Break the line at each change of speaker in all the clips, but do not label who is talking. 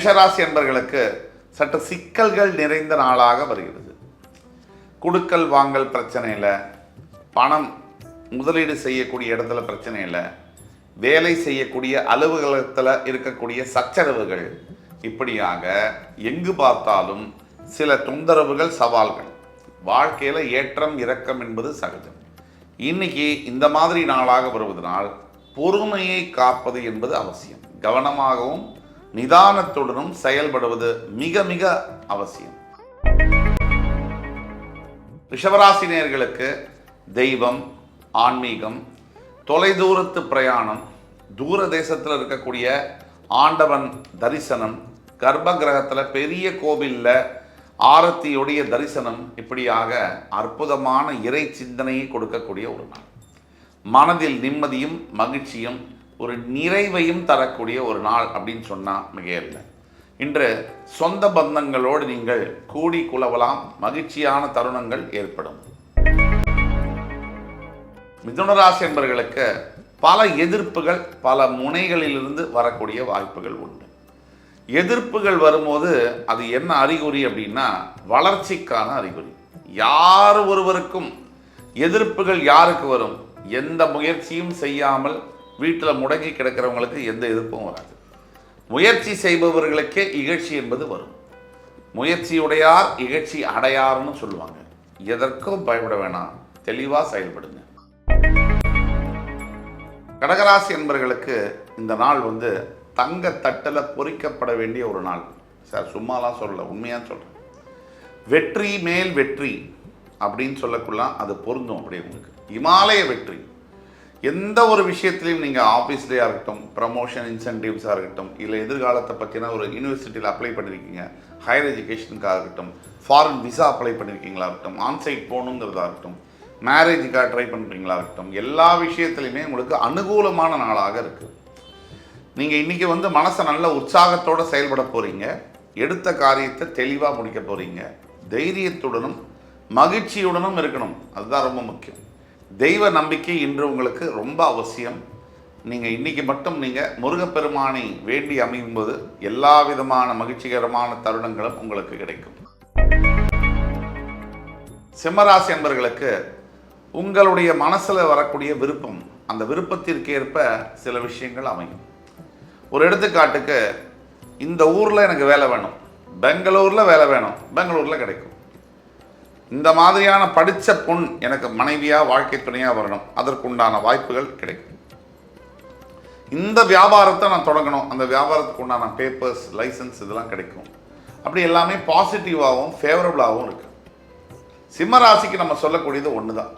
மேஷராசி என்பர்களுக்கு சற்று சிக்கல்கள் நிறைந்த நாளாக வருகிறது. குடுக்கல் வாங்கல் பிரச்சனையில் பணம் முதலீடு செய்யக்கூடிய இடத்துல பிரச்சனையில் வேலை செய்யக்கூடிய அலுவலகத்தில் இருக்கக்கூடிய சச்சரவுகள் இப்படியாக எங்கு பார்த்தாலும் சில தொந்தரவுகள் சவால்கள். வாழ்க்கையில் ஏற்றம் இறக்கம் என்பது சகஜம். இன்னைக்கு இந்த மாதிரி நாளாக வருவதனால் பொறுமையை காப்பது என்பது அவசியம். கவனமாகவும் நிதானத்துடனும் செயல்படுவது மிக மிக அவசியம். ரிஷவராசினியர்களுக்கு தெய்வம் ஆன்மீகம் தொலைதூரத்து பிரயாணம் தூர தேசத்தில் இருக்கக்கூடிய ஆண்டவன் தரிசனம் கர்ப்ப கிரகத்தில் பெரிய கோவிலில் ஆரத்தியுடைய தரிசனம் இப்படியாக அற்புதமான இறை சிந்தனையை கொடுக்கக்கூடிய ஒரு நாள். மனதில் நிம்மதியும் மகிழ்ச்சியும் ஒரு நிறைவையும் தரக்கூடிய ஒரு நாள் அப்படின்னு சொன்னால் மிகையில்லை இன்று சொந்த பந்தங்களோடு நீங்கள் கூடி குலவலாம் மகிழ்ச்சியான தருணங்கள் ஏற்படும். மிதுனராசி என்பவர்களுக்கு பல எதிர்ப்புகள் பல முனைகளிலிருந்து வரக்கூடிய வாய்ப்புகள் உண்டு. எதிர்ப்புகள் வரும்போது அது என்ன அறிகுறி அப்படின்னா வளர்ச்சிக்கான அறிகுறி. யார் ஒருவருக்கும் எதிர்ப்புகள் யாருக்கு வரும்? எந்த முயற்சியும் செய்யாமல் வீட்டில் முடங்கி கிடக்கிறவங்களுக்கு எந்த எதிர்ப்பும் வராது. முயற்சி செய்பவர்களுக்கே இகழ்ச்சி என்பது வரும். முயற்சியுடையார் இகழ்ச்சி அடையார்னு சொல்லுவாங்க. எதற்கும் பயப்பட வேணாம். தெளிவாக செயல்படுங்க. கடகராசி என்பர்களுக்கு இந்த நாள் வந்து தங்க தட்டில் பொறிக்கப்பட வேண்டிய ஒரு நாள். சார் சும்மாலாம் சொல்லலை. உண்மையாக சொல்கிறேன் வெற்றி மேல் வெற்றி அப்படின்னு சொல்லக்குள்ள அது பொருந்தும் அப்படி உங்களுக்கு. இமாலய வெற்றி. எந்த ஒரு விஷயத்துலையும் நீங்கள் ஆஃபீஸ்லேயா இருக்கட்டும் ப்ரமோஷன் இன்சென்டிவ்ஸாக இருக்கட்டும் இல்லை எதிர்காலத்தை பற்றின ஒரு யூனிவர்சிட்டியில் அப்ளை பண்ணியிருக்கீங்க ஹையர் எஜுகேஷனுக்காக இருக்கட்டும் ஃபாரின் விசா அப்ளை பண்ணியிருக்கீங்களா இருக்கட்டும் ஆன்சைட் போகணுங்கிறதா இருக்கட்டும் மேரேஜுக்காக ட்ரை பண்ணுறீங்களா இருக்கட்டும் எல்லா விஷயத்துலையுமே உங்களுக்கு அனுகூலமான நாளாக இருக்குது நீங்கள் இன்றைக்கி வந்து மனசை நல்ல உற்சாகத்தோடு செயல்பட போகிறீங்க எடுத்த காரியத்தை தெளிவாக முடிக்க போகிறீங்க தைரியத்துடனும் மகிழ்ச்சியுடனும் இருக்கணும். அதுதான் ரொம்ப முக்கியம். தெய்வ நம்பிக்கை இன்று உங்களுக்கு ரொம்ப அவசியம். நீங்கள் இன்றைக்கி மட்டும் நீங்கள் முருகப்பெருமானை வேண்டி அமையும் போது எல்லா விதமான மகிழ்ச்சிகரமான தருணங்களும் உங்களுக்கு கிடைக்கும். சிம்மராசி என்பர்களுக்கு உங்களுடைய மனசில் வரக்கூடிய விருப்பம் அந்த விருப்பத்திற்கு ஏற்ப சில விஷயங்கள் அமையும். ஒரு எடுத்துக்காட்டுக்கு இந்த ஊரில் எனக்கு வேலை வேணும். பெங்களூரில் வேலை வேணும். பெங்களூரில் கிடைக்கும். இந்த மாதிரியான படித்த பொண் எனக்கு மனைவியாக வாழ்க்கை துணையாக வரணும். அதற்குண்டான வாய்ப்புகள் கிடைக்கும். இந்த வியாபாரத்தை நான் தொடங்கணும். அந்த வியாபாரத்துக்கு உண்டான பேப்பர்ஸ் லைசன்ஸ் இதெல்லாம் கிடைக்கும். அப்படி எல்லாமே பாசிட்டிவாகவும் ஃபேவரபுளாகவும் இருக்குது சிம்ம ராசிக்கு நம்ம சொல்லக்கூடியது ஒன்று தான்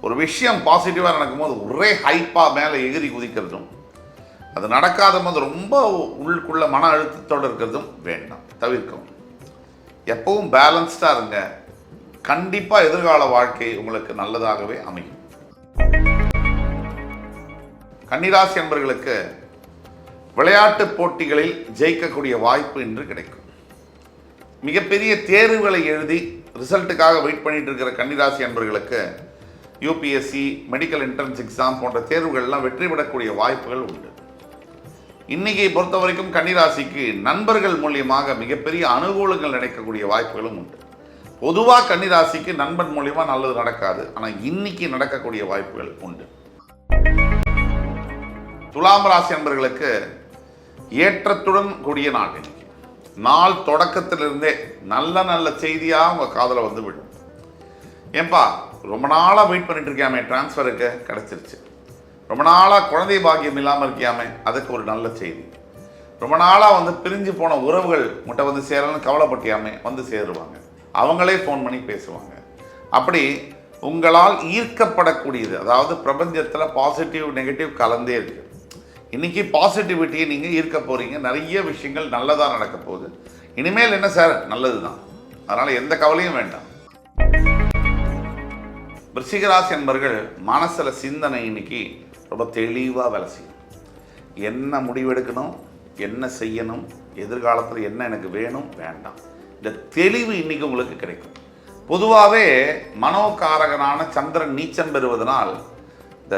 ஒரு விஷயம் பாசிட்டிவாக நடக்கும்போது ஒரே ஹைப்பாக மேலே எகிரி குதிக்கிறதும் அது நடக்காத போது ரொம்ப உள்ளுக்குள்ள மன அழுத்தத்தோடு இருக்கிறதும் வேண்டாம். தவிர்க்கவும். எப்பவும் பேலன்ஸ்டாக இருங்க. கண்டிப்பாக எதிர்கால வாழ்க்கை உங்களுக்கு நல்லதாகவே அமையும். கன்னிராசி என்பர்களுக்கு விளையாட்டு போட்டிகளில் ஜெயிக்கக்கூடிய வாய்ப்பு இன்று கிடைக்கும். மிகப்பெரிய தேர்வுகளை எழுதி ரிசல்ட்டுக்காக வெயிட் பண்ணிட்டு இருக்கிற கன்னிராசி என்பர்களுக்கு யூபிஎஸ்சி மெடிக்கல் என்ட்ரன்ஸ் எக்ஸாம் போன்ற தேர்வுகள்லாம் வெற்றி பெறக்கூடிய வாய்ப்புகள் உண்டு. இன்னைக்கு பொறுத்த வரைக்கும் கன்னிராசிக்கு நண்பர்கள் மூலியமாக மிகப்பெரிய அனுகூலங்கள் நடக்கக்கூடிய வாய்ப்புகளும் உண்டு. பொதுவாக கன்னிராசிக்கு நண்பன் மூலிமா நல்லது நடக்காது. ஆனால் இன்னைக்கு நடக்கக்கூடிய வாய்ப்புகள் உண்டு. துலாம் ராசி என்பர்களுக்கு ஏற்றத்துடன் கூடிய நாள் இன்னைக்கு. நாள் தொடக்கத்திலிருந்தே நல்ல நல்ல செய்தியாக உங்கள் காதில் வந்து விடும் ஏன்பா ரொம்ப நாளாக வெயிட் பண்ணிட்டு இருக்கியாமே டிரான்ஸ்ஃபருக்கு கிடச்சிருச்சு. ரொம்ப நாளாக குழந்தை பாக்கியம் இல்லாமல் இருக்கியாமே அதுக்கு ஒரு நல்ல செய்தி. ரொம்ப நாளாக வந்து பிரிஞ்சு போன உறவுகள் முட்டை வந்து சேரலன்னு கவலைப்பட்டியாமே வந்து சேருவாங்க. அவங்களே ஃபோன் பண்ணி பேசுவாங்க. அப்படி உங்களால் ஈர்க்கப்படக்கூடியது அதாவது பிரபஞ்சத்தில் பாசிட்டிவ் நெகட்டிவ் கலந்தே இருக்கு. இன்னைக்கு பாசிட்டிவிட்டியை நீங்கள் ஈர்க்க போகிறீங்க நிறைய விஷயங்கள் நல்லதாக நடக்க போகுது. இனிமேல் என்ன சார்? நல்லது தான் அதனால் எந்த கவலையும் வேண்டாம். ரிஷிகராசி என்பர்கள் மனசில் சிந்தனை இன்னைக்கு ரொம்ப தெளிவாக வேலை செய்யும். என்ன முடிவெடுக்கணும் என்ன செய்யணும் எதிர்காலத்தில் என்ன எனக்கு வேணும் வேண்டாம். இந்த தெளிவு இன்னைக்கு உங்களுக்கு கிடைக்கும். பொதுவாகவே மனோகாரகனான சந்திரன் நீச்சம் பெறுவதனால் இந்த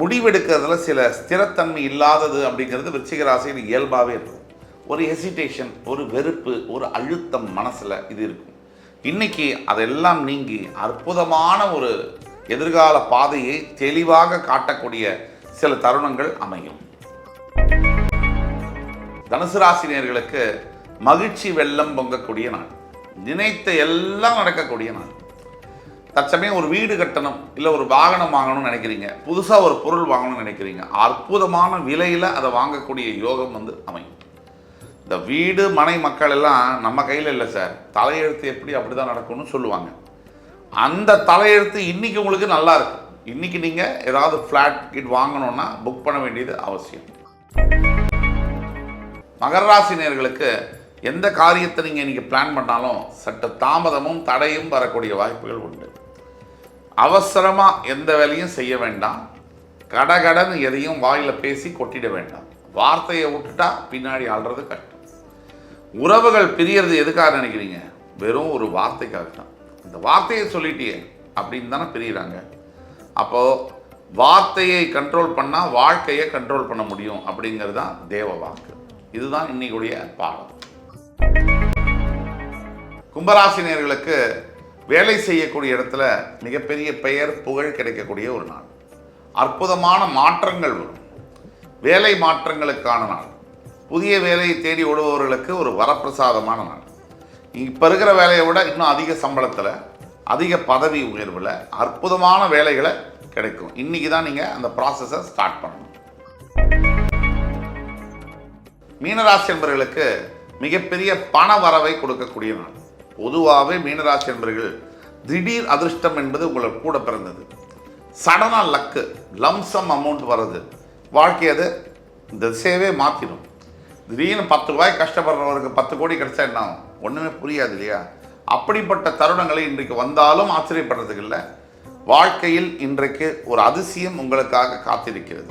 முடிவெடுக்கிறதுல சில ஸ்திரத்தன்மை இல்லாதது அப்படிங்கிறது விருச்சிக ராசியில் இயல்பாகவே இருக்கும். ஒரு ஹெசிடேஷன் ஒரு வெறுப்பு ஒரு அழுத்தம் மனசில் இது இருக்கும். இன்னைக்கு அதெல்லாம் நீங்கி அற்புதமான ஒரு எதிர்கால பாதையை தெளிவாக காட்டக்கூடிய சில தருணங்கள் அமையும். தனுசு ராசினியர்களுக்கு மகிழ்ச்சி வெள்ளம் பொங்கக்கூடிய நாள். நினைத்த எல்லாம் நடக்கக்கூடிய நாள். தற்சமயம் ஒரு வீடு கட்டணும் இல்லை ஒரு வாகனம் வாங்கணும்னு நினைக்கிறீங்க. புதுசாக ஒரு பொருள் வாங்கணும்னு நினைக்கிறீங்க. அற்புதமான விலையில் அதை வாங்கக்கூடிய யோகம் வந்து அமையும். இந்த வீடு மனை மக்கள் எல்லாம் நம்ம கையில் இல்லை சார். தலையெழுத்து எப்படி அப்படி தான் நடக்கும்னு சொல்லுவாங்க. அந்த தலையெழுத்து இன்னைக்கு உங்களுக்கு நல்லா இருக்கும் இன்னைக்கு நீங்கள் ஏதாவது ஃப்ளாட் கிட் வாங்கணும்னா புக் பண்ண வேண்டியது அவசியம். மகர ராசி எந்த காரியத்தை நீங்கள் இன்றைக்கி பிளான் பண்ணாலும் சற்று தாமதமும் தடையும் வரக்கூடிய வாய்ப்புகள் உண்டு. அவசரமாக எந்த வேலையும் செய்ய வேண்டாம். கடகடன் எதையும் வாயில் பேசி கொட்டிட வேண்டாம். வார்த்தையை விட்டுட்டா பின்னாடி ஆள்றது கஷ்டம். உறவுகள் பிரியறது எதுக்காக நினைக்கிறீங்க? வெறும் ஒரு வார்த்தைக்காக தான். இந்த வார்த்தையை சொல்லிட்டியே அப்படின்னு தானே பிரியிறாங்க. அப்போது வார்த்தையை கண்ட்ரோல் பண்ணால் வாழ்க்கையை கண்ட்ரோல் பண்ண முடியும் அப்படிங்கிறது தான் தேவ வாக்கு. இதுதான் இன்னைக்குடைய பாடம். கும்பராசினியர்களுக்கு வேலை செய்யக்கூடிய இடத்துல மிகப்பெரிய பெயர் புகழ் கிடைக்கக்கூடிய ஒரு நாள். அற்புதமான மாற்றங்கள் வரும். வேலை மாற்றங்களுக்கான நாள். புதிய வேலையை தேடி ஓடுபவர்களுக்கு ஒரு வரப்பிரசாதமான நாள். இப்போ இருக்கிற வேலையை விட இன்னும் அதிக சம்பளத்தில் அதிக பதவி உயர்வில் அற்புதமான வேலைகளை கிடைக்கும். இன்னைக்கு தான் நீங்கள் அந்த ப்ராசஸை ஸ்டார்ட் பண்ணணும். மீனராசி என்பவர்களுக்கு மிகப்பெரிய பண வரவை கொடுக்கக்கூடிய நாள். பொதுவாகவே மீனராசி என்பவர்கள் திடீர் அதிர்ஷ்டம் என்பது உங்களுக்கு கூட பிறந்தது. சடனாக லக்கு லம்சம் அமௌண்ட் வர்றது. வாழ்க்கையை அது இந்த திசையவே மாற்றிடும் திடீர்னு பத்து ரூபாய் கஷ்டப்படுறவருக்கு பத்து கோடி கிடைச்சா என்ன ஆகும்? ஒன்றுமே புரியாது இல்லையா? அப்படிப்பட்ட தருணங்களை இன்றைக்கு வந்தாலும் ஆச்சரியப்படுறதுக்கு இல்லை. வாழ்க்கையில் இன்றைக்கு ஒரு அதிசயம் உங்களுக்காக காத்திருக்கிறது.